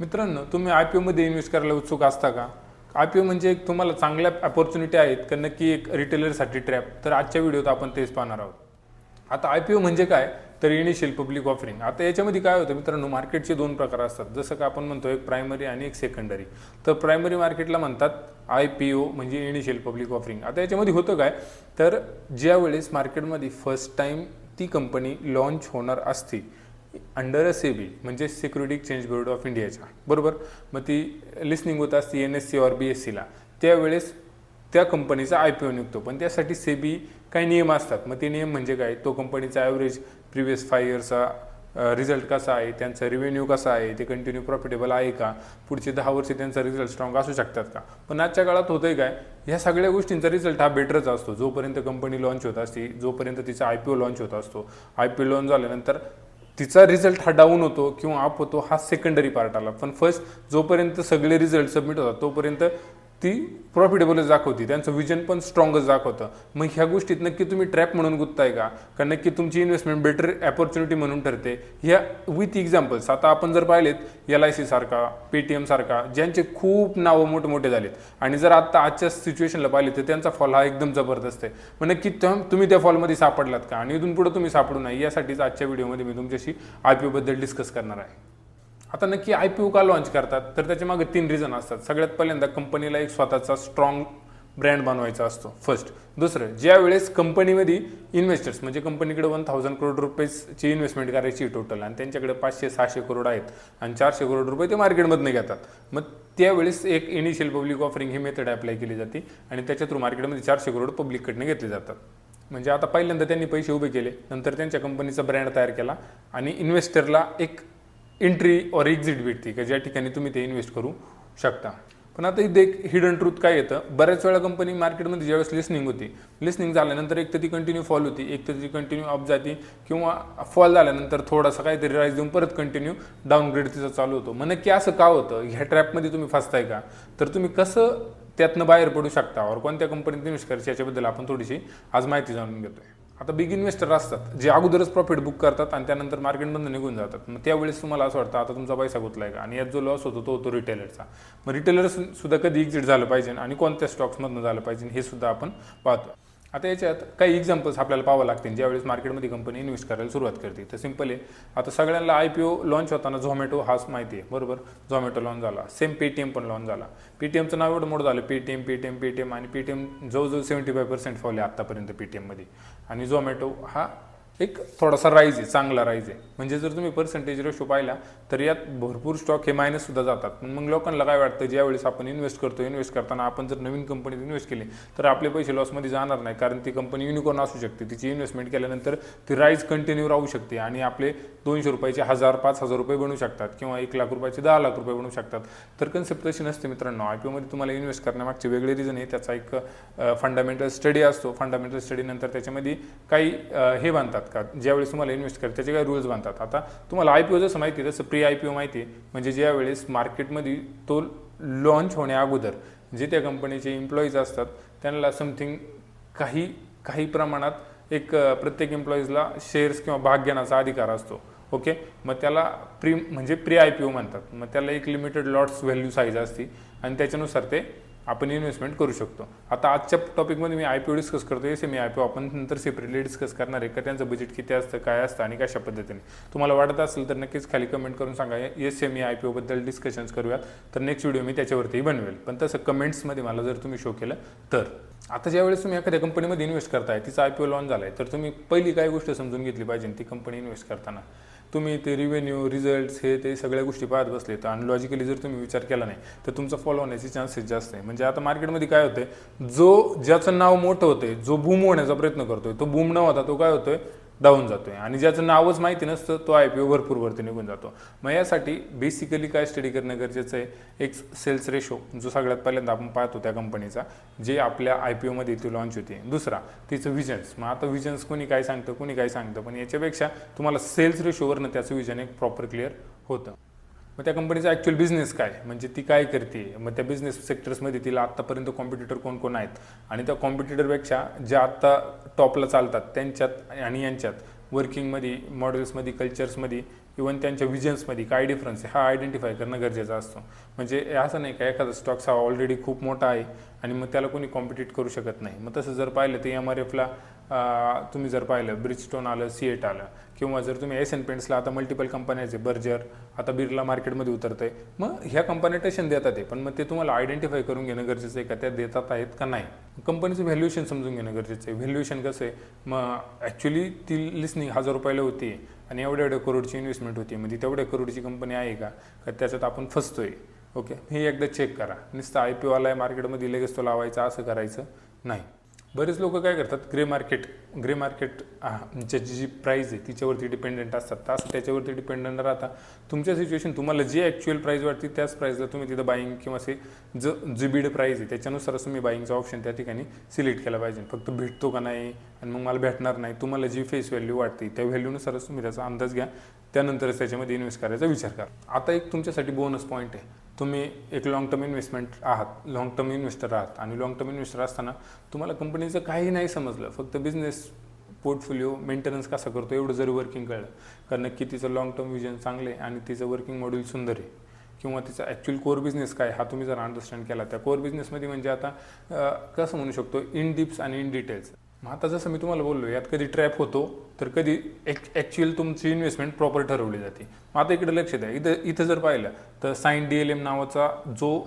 मित्रांनो तुम्ही I P ओमध्ये इन्व्हेस्ट करायला उत्सुक असता का? आय पी ओ म्हणजे एक तुम्हाला चांगल्या अपॉर्च्युनिटी आहेत का नक्की एक रिटेलरसाठी ट्रॅप तर आजच्या व्हिडिओत आपण तेच पाहणार आहोत. आता आय पी ओ म्हणजे काय? तर इनिशियल पब्लिक ऑफरिंग आता याच्यामध्ये काय होतं मित्रांनो मार्केटचे दोन प्रकार असतात. जसं का आपण म्हणतो एक प्रायमरी आणि एक सेकंडरी तर प्रायमरी मार्केटला म्हणतात आय पी ओ म्हणजे इनिशियल पब्लिक ऑफरिंग आता याच्यामध्ये होतं काय? तर ज्या वेळेस मार्केटमध्ये फर्स्ट टाईम ती कंपनी लॉन्च होणार असते अंडर अ सेबी म्हणजे सिक्युरिटी एक्सचेंज बोर्ड ऑफ इंडियाच्या बरोबर? मग ती लिस्निंग होत असते N S C or B S सीला त्यावेळेस त्या कंपनीचा आय पी ओ निघतो. पण त्यासाठी सेबी काही नियम असतात. मग ते नियम म्हणजे काय? तो कंपनीचा ॲव्हरेज प्रिव्हियस फाय इयर्सचा रिझल्ट कसा आहे? त्यांचा रिव्हेन्यू कसा आहे? ते कंटिन्यू प्रॉफिटेबल आहे का? पुढचे दहा वर्ष त्यांचा रिझल्ट स्ट्रॉंग असू शकतात का? पण आजच्या काळात होतंय काय? ह्या सगळ्या गोष्टींचा रिझल्ट हा बेटरच असतो. जोपर्यंत कंपनी लॉन्च होत असते जोपर्यंत तिचा आय पी ओ लॉन्च होत असतो. आय पी ओ लॉन्च झाल्यानंतर तिचा रिझल्ट हा डाऊन होतो किंवा अप होतो हा सेकंडरी पार्ट आला. पण फर्स्ट जोपर्यंत सगळे रिझल्ट सबमिट होतात तोपर्यंत ती प्रॉफिटेबलच दाखवते. त्यांचं विजन पण स्ट्रॉंगच दाखवतं. मग ह्या गोष्टीत नक्की तुम्ही ट्रॅप म्हणून गुंतताय का? कारण नक्की तुमची इन्व्हेस्टमेंट बेटर अपॉर्च्युनिटी म्हणून ठरते? ह्या विथ एक्झाम्पल्स आता आपण जर पाहिलेत एल आय सी सारखा पेटीएम सारखा ज्यांचे खूप नावं मोठमोठे झालेत. आणि जर आता आजच्या सिच्युएशनला पाहिले तर त्यांचा फॉल हा एकदम जबरदस्त आहे. मग नक्की तुम्ही त्या फॉलमध्ये सापडलात का? आणि इथून पुढे तुम्ही सापडू नाही यासाठीच आजच्या व्हिडिओमध्ये मी तुमच्याशी आय पी ओबद्दल डिस्कस करणार आहे. आता नक्की आय पी ओ का लॉन्च करतात? तर त्याच्यामागे तीन रिझन असतात. सगळ्यात पहिल्यांदा कंपनीला एक स्वतःचा स्ट्रॉंग ब्रँड बनवायचा असतो फर्स्ट दुसरं ज्या वेळेस कंपनीमध्ये इन्व्हेस्टर्स म्हणजे कंपनीकडे वन थाउजंड करोड रुपयेची इन्व्हेस्टमेंट करायची टोटल आणि त्यांच्याकडे पाचशे सहाशे करोड आहेत आणि चारशे करोड रुपये ते मार्केटमधनं घेतात. मग त्यावेळेस एक इनिशियल पब्लिक ऑफरिंग ही मेथड अप्लाय केली जाते आणि त्याच्या थ्रू मार्केटमध्ये चारशे करोड पब्लिककडनं घेतले जातात. म्हणजे आता पहिल्यांदा त्यांनी पैसे उभे केले नंतर त्यांच्या कंपनीचा ब्रँड तयार केला आणि इन्व्हेस्टरला एक एंट्री और एक्झिट भेटते का ज्या ठिकाणी तुम्ही ते इन्व्हेस्ट करू शकता. पण आता इथे एक हिडन ट्रूथ काय येतं? बऱ्याच वेळा कंपनी मार्केटमध्ये ज्यावेळेस लिस्निंग होती लिस्निंग झाल्यानंतर एक तर ती कंटिन्यू फॉल होती एक तर ती कंटिन्यू अप जाते किंवा फॉल झाल्यानंतर थोडासा काहीतरी राईज देऊन परत कंटिन्यू डाऊनग्रेड तिचा चालू होतो. मग नक्की असं का होतं? ह्या ट्रॅपमध्ये तुम्ही फसताय का? तर तुम्ही कसं त्यातनं बाहेर पडू शकता? और कोणत्या कंपनीत इन्व्हेस्ट करायची? याच्याबद्दल आपण थोडीशी आज माहिती जाणून घेतोय. आता बिग इन्व्हेस्टर असतात जे अगोदरच प्रॉफिट बुक करतात आणि त्यानंतर मार्केटमधून निघून जातात. मग त्यावेळेस तुम्हाला असं वाटतं आता तुमचा पैसा गुतलाय का? आणि यात जो लॉस होतो तो होतो रिटेलरचा मग रिटेलर सुद्धा कधी एक्झिट झालं पाहिजे आणि कोणत्या स्टॉक्समधनं झालं पाहिजे हे सुद्धा आपण पाहतो. आता याच्यात काही एक्झाम्पल्स आपल्याला पाहावं लागतील. ज्यावेळेस मार्केटमध्ये कंपनी इन्व्हेस्ट करायला सुरुवात करते. तर सिंपल आहे. आता सगळ्यांना आय पी ओ लॉन्च होताना झोमॅटो हाच माहिती आहे. बरोबर? झोमॅटो लॉन्च झाला. सेम पेटीएम पण लॉन्च झाला. पेटीएमचं नाव एवढं मोठं झालं. पेटीएम पेटीएम पेटीएम आणि पेटीएम जवळजवळ सेव्हन्टी फाय पर्सेंट फॉल आहे आत्तापर्यंत पेटीएममध्ये आणि झोमॅटो हा एक थोडासा राईज आहे चांगला राईज आहे. म्हणजे जर तुम्ही पर्सेंटेज रेशो पाहिला तर यात भरपूर स्टॉक हे मायनस सुद्धा जातात. मग लोकांना काय वाटतं ज्यावेळेस आपण इन्व्हेस्ट करतो इन्व्हेस्ट करताना आपण जर नवीन कंपनीत इन्व्हेस्ट केले तर आपले पैसे लॉसमध्ये जाणार नाही. कारण ती कंपनी युनिकॉर्न असू शकते. तिची इन्व्हेस्टमेंट केल्यानंतर ती राईज कंटिन्यू राहू शकते आणि आपले दोनशे रुपयाचे हजार पाच हजार रुपये बनू शकतात किंवा एक लाख रुपयाचे दहा लाख रुपये बनू शकतात. तर कन्सेप्ट तशी नसते मित्रांनो. आय पी ओमध्ये तुम्हाला इन्व्हेस्ट करण्यामागचे वेगळे रिझन आहे. त्याचा एक फंडामेंटल स्टडी असतो. फंडामेंटल स्टडीनंतर त्याच्यामध्ये काही हे बांधतात. का? ज्यावेळेस तुम्हाला इन्व्हेस्ट करतात त्याचे काही रूल्स बांधतात आता तुम्हाला आय पी ओ जसं माहिती आहे तसं प्री आय पी ओ माहिती आहे. म्हणजे ज्यावेळेस मार्केटमध्ये तो लॉन्च होण्या अगोदर जे त्या कंपनीचे एम्प्लॉईज असतात त्यांना समथिंग काही काही प्रमाणात एक प्रत्येक एम्प्लॉईजला शेअर्स किंवा भाग घेण्याचा अधिकार असतो. ओके? मग त्याला प्री म्हणजे प्री आय पी ओ म्हणतात. मग त्याला एक लिमिटेड लॉट्स व्हॅल्यू साईज असते. आणि त्याच्यानुसार ते आपण इन्व्हेस्टमेंट करू शकतो. आता आजच्या टॉपिकमध्ये मी आय पी ओ डिस्कस करतो आहे सेमी आय पी ओ आपण नंतर सेपरेटली डिस्कस करणार आहे का त्यांचं बजेट किती असतं काय असतं आणि कशा पद्धतीने. तुम्हाला वाटत असेल तर नक्कीच खाली कमेंट करून सांगा. येस एम आय पी ओबद्दल डिस्कशन्स करूयात. तर नेक्स्ट व्हिडिओ मी त्याच्यावरती बनवेल. पण तसं कमेंट्समध्ये मला जर तुम्ही शो केलं तर. आता ज्यावेळेस तुम्ही एखाद्या कंपनीमध्ये इन्व्हेस्ट करताय तिचा आय पी ओ लॉन्च झाला आहे तर तुम्ही पहिली काय गोष्ट समजून घेतली पाहिजे ती कंपनी इन्व्हेस्ट करताना? तुम्ही ते रिव्हेन्यू रिझल्ट्स हे ते सगळ्या गोष्टी पाहत बसले तर आणि लॉजिकली जर तुम्ही विचार केला नाही तर तुमचा फॉलो होण्याचे चान्सेस जास्त आहे. म्हणजे म्हणजे आता मार्केटमध्ये काय होते जो ज्याचं नाव मोठं होते जो बूम होण्याचा प्रयत्न करतोय तो बूम न होता तो काय होतोय डाऊन जातोय. आणि ज्याचं नावच माहिती नसतं तो आय पी ओ भरपूर वरती निघून जातो. मग यासाठी बेसिकली काय स्टडी करणं गरजेचं आहे एक सेल्स रेशो जो सगळ्यात पहिल्यांदा आपण पाहतो त्या कंपनीचा जे आपल्या आय पी ओमध्ये ती लॉन्च होते. दुसरा तिचं विजन्स मग आता विजन्स कोणी काय सांगतं कोणी काय सांगतं पण याच्यापेक्षा तुम्हाला सेल्स रेशोवरनं त्याचं विजन एक प्रॉपर क्लिअर होतं. मग त्या कंपनीचा ॲक्च्युअल बिझनेस काय? म्हणजे ती काय करते? मग त्या बिझनेस सेक्टर्समध्ये तिला आत्तापर्यंत कॉम्पिटिटर कोण कोण आहेत? आणि त्या कॉम्पिटिटरपेक्षा ज्या आत्ता टॉपला चालतात त्यांच्यात आणि यांच्यात वर्किंगमध्ये मॉडेल्समध्ये कल्चर्समध्ये इवन त्यांच्या विजन्समध्ये काय डिफरन्स आहे? हा आयडेंटिफाय करणं गरजेचं असतं. म्हणजे असं नाही का एखादा स्टॉक्स हा ऑलरेडी खूप मोठा आहे आणि मग त्याला कोणी कॉम्पिटिट करू शकत नाही. मग तसं जर पाहिलं तर एम आर एफला तुम्ही जर पाहिलं ब्रिजस्टोन आलं सी एट आलं किंवा जर तुम्ही एस एन पेंट्सला आता मल्टिपल कंपन्याचे बर्जर आता बिर्ला मार्केटमध्ये उतरत आहे मग ह्या कंपन्या टेशन देतात आहे पण मग ते तुम्हाला आयडेंटिफाय करून घेणं गरजेचं आहे का? त्या देतात आहेत का नाही? कंपनीचं व्हॅल्युएशन समजून घेणं गरजेचं आहे. व्हॅल्युएशन कसं आहे? मग ॲक्च्युली ती लिस्निंग हजार रुपयाला होती आणि एवढ्या एवढ्या करोडची इन्व्हेस्टमेंट होती. म्हणजे तेवढ्या करोडची कंपनी आहे का? का त्याच्यात आपण फसतोय? ओके हे एकदा चेक करा. नुसतं आय पी आला आहे मार्केटमध्ये लगेच तो लावायचा असं करायचं नाही. बरेच लोक काय करतात ग्रे मार्केट ग्रे मार्केट ज्याची जी प्राईज आहे तिच्यावरती डिपेंडेंट असतात. तास त्याच्यावरती डिपेंडंट राहता तुमच्या सिच्युएशन तुम्हाला जे ॲक्च्युअल प्राईज वाटते त्याच प्राईजला तुम्ही तिथं बाईंग किंवा असे ज जी बीड प्राईज आहे त्याच्यानुसारच तुम्ही बाईंगचा ऑप्शन त्या ठिकाणी सिलेक्ट केला पाहिजे. फक्त भेटतो का नाही आणि मग मला भेटणार नाही तुम्हाला जी फेस व्हॅल्यू वाटते त्या व्हॅल्यूनुसारच तुम्ही त्याचा अंदाज घ्या. त्यानंतरच त्याच्यामध्ये इन्व्हेस्ट करायचा विचार करा. आता एक तुमच्यासाठी बोनस पॉईंट आहे. तुम्ही एक लाँग टर्म इन्व्हेस्टमेंट आहात लाँग टर्म इन्व्हेस्टर आहात आणि लाँग टर्म इन्व्हेस्टर असताना तुम्हाला कंपनीचं काही नाही समजलं. फक्त बिझनेस पोर्टफोलिओ मेंटेनन्स कसा करतो एवढं जरी वर्किंग कळलं. कारण नक्की तिचं लाँग टर्म विजन चांगलं आहे आणि तिचं वर्किंग मॉड्यूल सुंदर आहे. किंवा तिचा ॲक्च्युअल कोर बिझनेस काय हा तुम्ही जर अंडरस्टँड केला. त्या कोर बिझनेसमध्ये म्हणजे आता कसं म्हणू शकतो? इन डिप्स आणि इन डिटेल्स मग आता जसं मी तुम्हाला बोललो यात कधी ट्रॅप होतो तर कधी ॲक्च्युअल तुमची इन्व्हेस्टमेंट प्रॉपर ठरवली जाते. मग आता इकडे लक्ष द्या. इथं इथं जर पाहिलं तर साईन डी एल एम नावाचा जो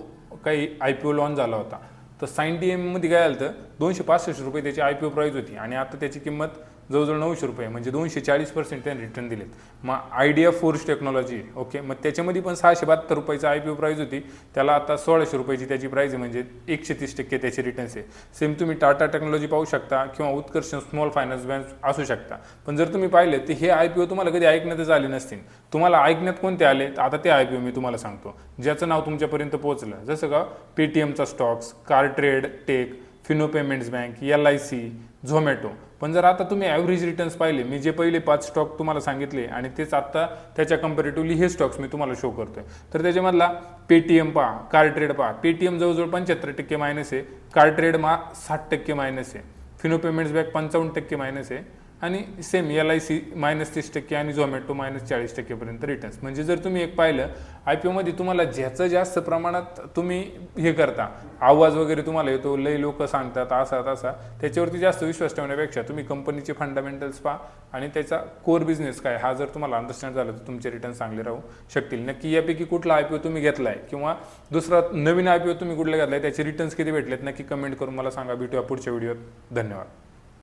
काही आय पी ओ लॉन्च झाला होता तर साईन डी एममध्ये काय आलं तर दोनशे पासष्ट रुपये त्याची आय पी ओ प्राईज होती आणि आता त्याची किंमत जवळजवळ नऊशे रुपये म्हणजे दोनशे चाळीस पर्सेंट त्यांनी रिटर्न दिलेत. मग आयडिया फोर्स टेक्नॉलॉजी ओके मग त्याच्यामध्ये पण सहाशे बहात्तर रुपयाचा आय पी ओ प्राईज होती. त्याला आता सोळाशे रुपयाची त्याची प्राईज आहे म्हणजे एकशे तीस टक्के त्याचे रिटर्न्स आहे. सेम तुम्ही टाटा टेक्नॉलॉजी पाहू शकता किंवा उत्कर्ष स्मॉल फायनान्स बँक असू शकता. पण जर तुम्ही पाहिले तर हे आय पी ओ तुम्हाला कधी ऐकण्यातच आले नसतील. तुम्हाला ऐकण्यात कोणते आले? तर आता ते आय पी ओ मी तुम्हाला सांगतो. ज्याचं नाव तुमच्यापर्यंत पोहोचलं जसं का पेटीएमचा stocks car trade tech Fino payments bank L I C Zomato. पण जर आता तुम्ही ॲव्हरेज रिटर्न्स पाहिले मी जे पहिले पाच स्टॉक तुम्हाला सांगितले आणि तेच आत्ता त्याच्या कम्पॅरेटिव्हली हे स्टॉक्स मी तुम्हाला शो करतोय. तर त्याच्यामधला पेटीएम पहा कार ट्रेड पहा. पेटीएम जवळजवळ पंच्याहत्तर टक्के मायनस आहे. कार ट्रेड मा साठ टक्के मायनस आहे. फिनो पेमेंट्स बँक पंचावन्न टक्के मायनस आहे. आणि same L I C minus तीस टक्के आणि झोमॅटो मायनस चाळीस टक्केपर्यंत रिटर्न्स म्हणजे जर तुम्ही एक पाहिलं आय पी ओमध्ये तुम्हाला ज्याचं जास्त प्रमाणात तुम्ही हे करता आवाज वगैरे तुम्हाला येतो लय लोक सांगतात असा तसा त्याच्यावरती जास्त विश्वास ठेवण्यापेक्षा तुम्ही कंपनीचे फंडामेंटल्स पहा आणि त्याचा कोर बिझनेस काय हा जर तुम्हाला अंडरस्टँड झाला तर तुमचे रिटर्न चांगले राहू शकतील. नक्की यापैकी कुठला आय पी ओ तुम्ही घेतलाय किंवा दुसरा नवीन आय पी ओ तुम्ही कुठला घेतलाय त्याचे रिटर्न्स किती भेटलेत नक्की कमेंट करून मला सांगा. भेटूया पुढच्या व्हिडिओत धन्यवाद.